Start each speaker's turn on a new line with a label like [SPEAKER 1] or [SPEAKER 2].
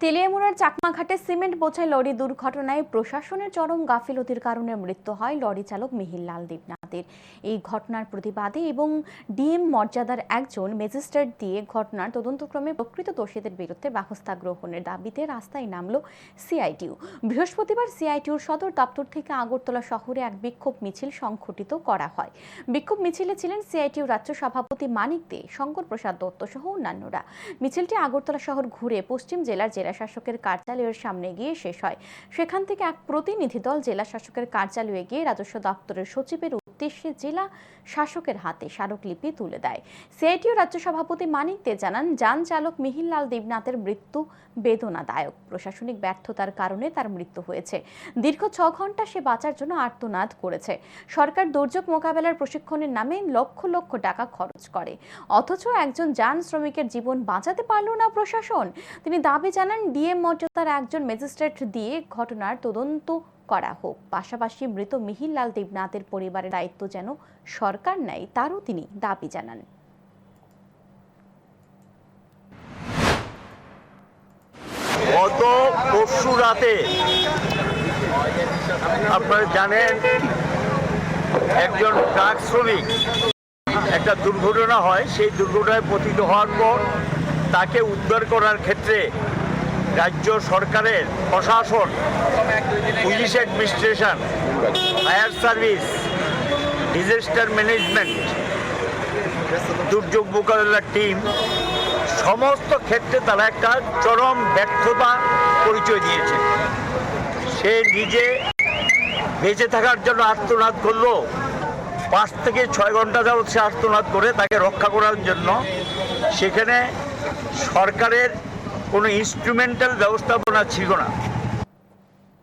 [SPEAKER 1] তেলিয়ামুড়ার চাকমাঘাটে cement বোঝাই lorry দুর্ঘটনায় প্রশাসনের চরম গাফিলতির কারণে মৃত্যু হয় লরি চালক মিহির লাল দেবনাথের এই ঘটনার প্রতিবাদে এবং ডিএম মর্যাদার একজন ম্যাজিস্ট্রেট দিয়ে ঘটনার তদন্তক্রমে প্রকৃত দোষীদের বিরুদ্ধে ব্যবস্থা গ্রহণের দাবিতে রাস্তায় নামল সিআইটিউ। বৃহস্পতিবার সিআইটিউর সদর দপ্তর থেকে আগরতলা শহরে এক বিক্ষোভ মিছিল সংঘটিত করা হয়। বিক্ষোভ মিছিলে ছিলেন সিআইটিউ রাজ্য সভাপতি মানিক দে, শঙ্কর প্রসাদ দত্ত সহ অন্যান্যরা। মিছিলটি আগরতলা শহর ঘুরে পশ্চিম জেলার জেলা শাসকের কার্যালয়ের সামনে গিয়ে শেষ হয়। সেখান থেকে এক প্রতিনিধি দল জেলা শাসকের কার্যালয়ে গিয়ে রাজস্ব দপ্তরের সচিবের উদ্দেশ্যে জেলা শাসকের হাতে স্মারকলিপি তুলে দেয়। সিআইটিউ রাজ্য সভাপতি মানিক দে জানান, যান চালক মিহিরলাল দেবনাথের মৃত্যু বেদনাদায়ক। প্রশাসনিক ব্যর্থতার কারণে তার মৃত্যু হয়েছে। দীর্ঘ ছ ঘণ্টা সে বাঁচার জন্য আর্তনাদ করেছে। সরকার দুর্যোগ মোকাবেলার প্রশিক্ষণের নামে লক্ষ লক্ষ টাকা খরচ করে। অথচ একজন যান শ্রমিকের জীবন বাঁচাতে পারল না প্রশাসন। তিনি দাবি জানান, ডিএম মর্যাদার একজন ম্যাজিস্ট্রেট দিয়ে ঘটনার তদন্ত করা হোক। পাশাপাশি মৃত মিহিরলাল দেবনাথের পরিবারের দায়িত্ব যেন সরকার নেয়, তারও তিনি দাবি জানান।
[SPEAKER 2] গত পরশু রাতে আপনারা জানেন, একজন ট্রাক শ্রমিক, একটা দুর্ঘটনা হয়। সেই দুর্ঘটনায় পতিত হওয়ার পর তাকে উদ্ধার করার ক্ষেত্রে রাজ্য সরকারের প্রশাসন, police administration, fire service, disaster management, দুর্যোগ মোকাবিলার টিম, সমস্ত ক্ষেত্রে তারা একটা চরম ব্যর্থতা পরিচয় দিয়েছে। সে নিজে বেঁচে থাকার জন্য আত্মনাদ করল। পাঁচ থেকে ছয় ঘণ্টা যাবৎ সে আত্মনাদ করে তাকে রক্ষা করার জন্য। সেখানে সরকারের কোনো ইনস্ট্রুমেন্টাল ব্যবস্থাপনা ছিল না।